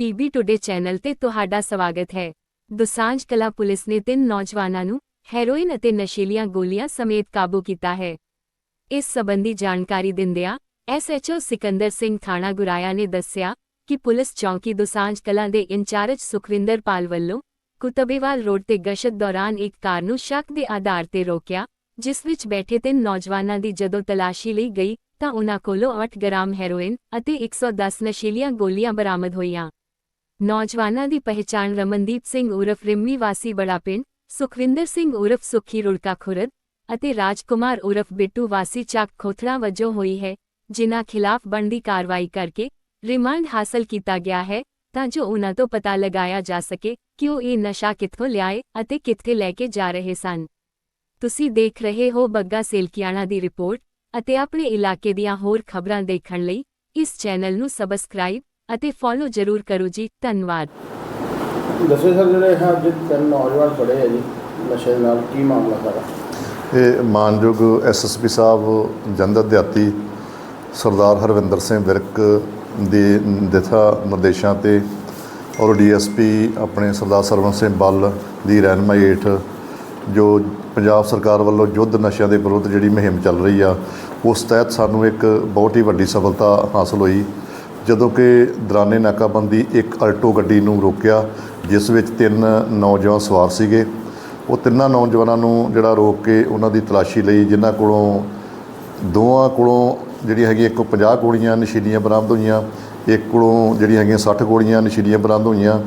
PB today channel ਤੇ ਤੁਹਾਡਾ ਸਵਾਗਤ ਹੈ। ਦੁਸਾਂਝ ਕਲਾ ਪੁਲਿਸ ਨੇ ਤਿੰਨ ਨੌਜਵਾਨਾਂ ਨੂੰ ਹੈਰੋਇਨ ਅਤੇ ਨਸ਼ੀਲੀਆਂ ਗੋਲੀਆਂ ਸਮੇਤ ਕਾਬੂ ਕੀਤਾ ਹੈ। ਇਸ ਸਬੰਧੀ ਜਾਣਕਾਰੀ ਦਿੰਦਿਆਂ ਐਸਐਚਓ ਸਿਕੰਦਰ ਸਿੰਘ ਥਾਣਾ ਗੁਰਾਇਆ ਨੇ ਦੱਸਿਆ ਕਿ ਪੁਲਿਸ ਚੌਂਕੀ ਦੁਸਾਂਝ ਕਲਾਂ ਦੇ ਇੰਚਾਰਜ ਸੁਖਵਿੰਦਰ ਪਾਲ ਵੱਲੋਂ ਕੁਤਬੇਵਾਲ ਰੋਡ ਤੇ ਗਸ਼ਤ ਦੌਰਾਨ ਇੱਕ ਕਾਰ ਨੂੰ ਸ਼ੱਕ ਦੇ ਆਧਾਰ ਤੇ ਰੋਕਿਆ, ਜਿਸ ਵਿੱਚ ਬੈਠੇ ਤਿੰਨ ਨੌਜਵਾਨਾਂ ਦੀ ਜਦੋਂ ਤਲਾਸ਼ੀ ਲਈ ਗਈ ਤਾਂ ਉਨ੍ਹਾਂ ਕੋਲੋਂ 8 ਗ੍ਰਾਮ ਹੈਰੋਇਨ ਅਤੇ 110 ਨਸ਼ੀਲੀਆਂ ਗੋਲੀਆਂ ਬਰਾਮਦ ਹੋਈਆਂ। ਨੌਜਵਾਨਾਂ ਦੀ ਪਹਿਚਾਣ ਰਮਨਦੀਪ ਸਿੰਘ ਉਰਫ ਰਿੰਮੀ ਵਾਸੀ ਬੜਾ ਪਿੰਡ ਸੁਖਵਿੰਦਰ ਸਿੰਘ ਉਰਫ ਸੁਖੀ ਰੁੜਕਾ ਖੁਰਦ ਅਤੇ ਰਾਜਕੁਮਾਰ ਉਰਫ ਬਿੱਟੂ ਵਾਸੀ ਚੱਕ ਖੋਥੜਾ ਵਜੋਂ ਹੋਈ ਹੈ ਜਿਨ੍ਹਾਂ ਖਿਲਾਫ ਬਣਦੀ ਕਾਰਵਾਈ ਕਰਕੇ ਰਿਮਾਂਡ ਹਾਸਲ ਕੀਤਾ ਗਿਆ ਹੈ ਤਾਂ ਜੋ ਉਨ੍ਹਾਂ ਤੋਂ ਪਤਾ ਲਗਾਇਆ ਜਾ ਸਕੇ ਕਿ ਉਹ ਇਹ ਨਸ਼ਾ ਕਿੱਥੋਂ ਲਿਆਏ ਅਤੇ ਕਿੱਥੇ ਲੈ ਕੇ ਜਾ ਰਹੇ ਸਨ ਤੁਸੀਂ ਦੇਖ ਰਹੇ ਹੋ ਬੱਗਾ ਸੇਲਕੀਆਣਾ ਦੀ ਰਿਪੋਰਟ ਅਤੇ ਆਪਣੇ ਇਲਾਕੇ ਦੀਆਂ ਹੋਰ ਖਬਰਾਂ ਦੇਖਣ ਲਈ ਇਸ ਚੈਨਲ ਨੂੰ ਸਬਸਕ੍ਰਾਈਬ ਅਤੇ ਫੋਲੋ ਜ਼ਰੂਰ ਕਰੋ ਜੀ ਧੰਨਵਾਦ। ਦੱਸੋ ਸਰ ਜਿਹੜੇ ਹੈ ਅੱਜ ਤਿੰਨ ਨੌਜਵਾਨ ਫੜੇ ਆ ਜੀ ਨਸ਼ੇ ਨਾਲ ਕੀ ਮਾਮਲਾ ਸਾਰਾ? ਇਹ ਮਾਨਯੋਗ ਐਸਐਸਪੀ ਸਾਹਿਬ ਜੰਦਰ ਦਿਹਾਤੀ ਸਰਦਾਰ ਹਰਵਿੰਦਰ ਸਿੰਘ ਵਿਰਕ ਦੇ ਦਿਸ਼ਾ ਨਿਰਦੇਸ਼ਾਂ ਤੇ ਔਰ ਡੀਐਸਪੀ ਆਪਣੇ ਸਰਦਾਰ ਸਰਵਨ ਸਿੰਘ ਬੱਲ ਦੀ ਰਹਿਨਮਾਈ ਹੇਠ ਜੋ ਪੰਜਾਬ ਸਰਕਾਰ ਵੱਲੋਂ ਯੁੱਧ ਨਸ਼ਿਆਂ ਦੇ ਵਿਰੁੱਧ ਜਿਹੜੀ ਮੁਹਿੰਮ ਚੱਲ ਰਹੀ ਆ ਉਸ ਤਹਿਤ ਸਾਨੂੰ ਇੱਕ ਬਹੁਤ ਹੀ ਵੱਡੀ ਸਫਲਤਾ ਹਾਸਲ ਹੋਈ। ਜਦੋਂ ਕਿ ਦਰਾਨੇ ਨਾਕਾਬੰਦੀ ਇੱਕ ਅਲਟੋ ਗੱਡੀ ਨੂੰ ਰੋਕਿਆ, ਜਿਸ ਵਿੱਚ ਤਿੰਨ ਨੌਜਵਾਨ ਸਵਾਰ ਸੀਗੇ। ਉਹ ਤਿੰਨਾਂ ਨੌਜਵਾਨਾਂ ਨੂੰ ਜਿਹੜਾ ਰੋਕ ਕੇ ਉਹਨਾਂ ਦੀ ਤਲਾਸ਼ੀ ਲਈ, ਜਿਨ੍ਹਾਂ ਕੋਲੋਂ ਦੋਵਾਂ ਕੋਲੋਂ ਜਿਹੜੀ ਹੈਗੀ ਇੱਕ 50 ਗੋਲੀਆਂ ਨਸ਼ੀਲੀਆਂ ਬਰਾਮਦ ਹੋਈਆਂ, ਇੱਕ ਕੋਲੋਂ ਜਿਹੜੀ ਹੈਗੀਆਂ 60 ਗੋਲੀਆਂ ਨਸ਼ੀਲੀਆਂ ਬਰਾਮਦ ਹੋਈਆਂ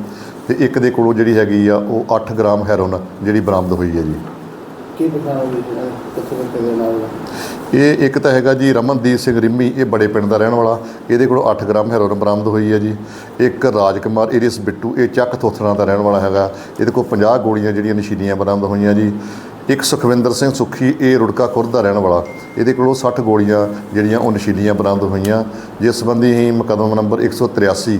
ਤੇ ਇੱਕ ਦੇ ਕੋਲੋਂ ਜਿਹੜੀ ਹੈਗੀ ਆ ਉਹ 8 ਗ੍ਰਾਮ ਹੈਰੋਨ ਜਿਹੜੀ ਬਰਾਮਦ ਹੋਈ ਹੈ ਜੀ। ਕੀ ਪਛਾਣ ਹੋਈ ਜੀ ਕਿੱਥੇ ਕਿੱਥੇ ਦੇ ਨਾਲ ਇਹ ਇੱਕ ਤਾਂ ਹੈਗਾ ਜੀ ਰਮਨਦੀਪ ਸਿੰਘ ਰਿੰਮੀ, ਇਹ ਬੜੇ ਪਿੰਡ ਦਾ ਰਹਿਣ ਵਾਲਾ। ਇਹਦੇ ਕੋਲੋਂ 8 ਗ੍ਰਾਮ ਹੈਰੋਇਨ ਬਰਾਮਦ ਹੋਈ ਹੈ ਜੀ। ਇੱਕ ਰਾਜਕੁਮਾਰ ਇਰਿਸ ਬਿੱਟੂ, ਇਹ ਚੱਕ ਥੋਥਣਾ ਦਾ ਰਹਿਣ ਵਾਲਾ ਹੈਗਾ। ਇਹਦੇ ਕੋਲ 50 ਗੋਲੀਆਂ ਜਿਹੜੀਆਂ ਨਸ਼ੀਲੀਆਂ ਬਰਾਮਦ ਹੋਈਆਂ ਜੀ। ਇੱਕ ਸੁਖਵਿੰਦਰ ਸਿੰਘ ਸੁਖੀ, ਇਹ ਰੁੜਕਾ ਖੁਰਦ ਦਾ ਰਹਿਣ ਵਾਲਾ। ਇਹਦੇ ਕੋਲੋਂ 60 ਗੋਲੀਆਂ ਜਿਹੜੀਆਂ ਉਹ ਨਸ਼ੀਲੀਆਂ ਬਰਾਮਦ ਹੋਈਆਂ। ਜਿਸ ਸੰਬੰਧੀ ਹੀ ਮੁਕਦਮਾ ਨੰਬਰ 183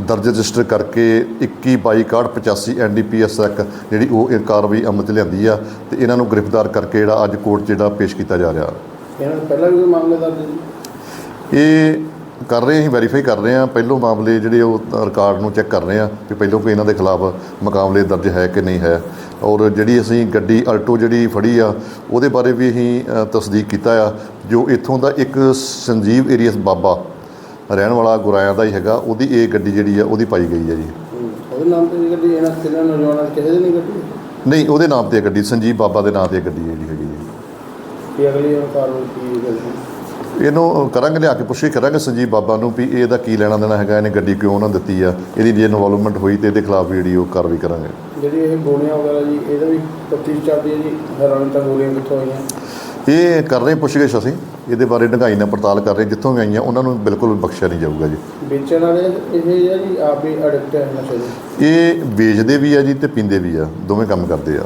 ਦਰਜ ਰਜਿਸਟਰ ਕਰਕੇ 21 22 61 85 ਐਨਡੀਪੀਐਸ ਤੱਕ ਜਿਹੜੀ ਉਹ ਇਹ ਕਾਰਵਾਈ ਅਮਲ 'ਚ ਲਿਆਂਦੀ ਆ ਤੇ ਇਹਨਾਂ ਨੂੰ ਗ੍ਰਿਫਤਾਰ ਕਰਕੇ ਜਿਹੜਾ ਅੱਜ ਕੋਰਟ 'ਚ ਜਿਹੜਾ ਪੇਸ਼ ਕੀਤਾ ਜਾ ਰਿਹਾ। ਇਹਨਾਂ ਨੂੰ ਪਹਿਲਾਂ ਵੀ ਕੋਈ ਮਾਮਲੇ ਦਰਜ ਜੀ ਇਹ ਕਰ ਰਹੇ ਅਸੀਂ ਵੈਰੀਫਾਈ ਕਰ ਰਹੇ ਹਾਂ ਪਹਿਲੋਂ ਮਾਮਲੇ ਜਿਹੜੇ ਉਹ ਰਿਕਾਰਡ ਨੂੰ ਚੈੱਕ ਕਰ ਰਹੇ ਹਾਂ ਕਿ ਪਹਿਲੋਂ ਕੋਈ ਇਹਨਾਂ ਦੇ ਖਿਲਾਫ ਮੁਕਾਬਲੇ ਦਰਜ ਹੈ ਕਿ ਨਹੀਂ ਹੈ। ਔਰ ਜਿਹੜੀ ਅਸੀਂ ਗੱਡੀ ਅਲਟੋ ਜਿਹੜੀ ਫੜੀ ਆ ਉਹਦੇ ਬਾਰੇ ਵੀ ਅਸੀਂ ਤਸਦੀਕ ਕੀਤਾ ਆ ਜੋ ਇੱਥੋਂ ਦਾ ਇੱਕ ਸੰਜੀਵ ਏਰੀਅਸ ਬਾਬਾ ਰਹਿਣ ਵਾਲਾ ਗੁਰਾਇਆਂ ਦਾ ਹੀ ਹੈਗਾ ਉਹਦੀ ਇਹ ਗੱਡੀ ਜਿਹੜੀ ਆ ਉਹਦੀ ਪਾਈ ਗਈ ਹੈ ਜੀ। ਉਹਦੇ ਨਾਮ ਤੇ ਗੱਡੀ ਇਹਨਾਂ ਤਿੰਨਾਂ ਨੌਜਵਾਨਾਂ ਕਿਸੇ ਦੀ ਨਹੀਂ ਗੱਡੀ? ਨਹੀਂ ਉਹਦੇ ਨਾਮ ਤੇ ਗੱਡੀ ਸੰਜੀਵ ਬਾਬਾ ਦੇ ਨਾਮ ਤੇ ਗੱਡੀ ਜਿਹੜੀ ਹੈਗੀ ਹੈ ਅਗਲੀ ਕਾਰਵਾਈ ਕੀ ਇਹਨੂੰ ਕਰਾਂਗੇ ਲਿਆ ਕੇ ਪੁੱਛੀ ਕਰਾਂਗੇ ਸੰਜੀਵ ਬਾਬਾ ਨੂੰ ਵੀ ਇਹਦਾ ਕੀ ਲੈਣਾ ਦੇਣਾ ਹੈਗਾ ਇਹਨੇ ਗੱਡੀ ਕਿਉਂ ਨਾ ਦਿੱਤੀ ਆ? ਇਹਦੀ ਜੇ ਇਨਵੋਲਵਮੈਂਟ ਹੋਈ ਤੇ ਇਹਦੇ ਖਿਲਾਫ ਜਿਹੜੀ ਉਹ ਕਾਰਵਾਈ ਕਰਾਂਗੇ। ਜਿਹੜੀ ਇਹ ਗੋਲੀਆਂ ਵਗੈਰਾ ਜੀ ਇਹਦਾ ਵੀ ਤਫਤੀਸ਼ ਚੱਲਦੀ ਹੈ ਜੀ? ਹੈਰਾਨ ਤਾਂ ਗੋਲੀਆਂ ਕਿੱਥੋਂ ਆਈਆਂ? ਇਹ ਕਰ ਰਹੇ ਪੁੱਛਗਿੱਛ ਅਸੀਂ। ਇਹਦੇ ਬਾਰੇ ਢੰਗਾਈ ਨਾਲ ਪੜਤਾਲ ਕਰ ਰਹੇ ਜਿੱਥੋਂ ਵੀ ਆਈਆਂ ਉਹਨਾਂ ਨੂੰ ਬਿਲਕੁਲ ਬਖਸ਼ਿਆ ਨਹੀਂ ਜਾਊਗਾ ਜੀ। ਵੇਚਣ ਵਾਲੇ ਇਹ ਹੈ ਜੀ ਆਪ ਵੀ ਅਡਿਕਟ ਹੈ ਨਸ਼ੇ ਦੇ? ਇਹ ਵੇਚਦੇ ਵੀ ਆ ਜੀ ਤੇ ਪੀਂਦੇ ਵੀ ਆ ਦੋਵੇਂ ਕੰਮ ਕਰਦੇ ਆ।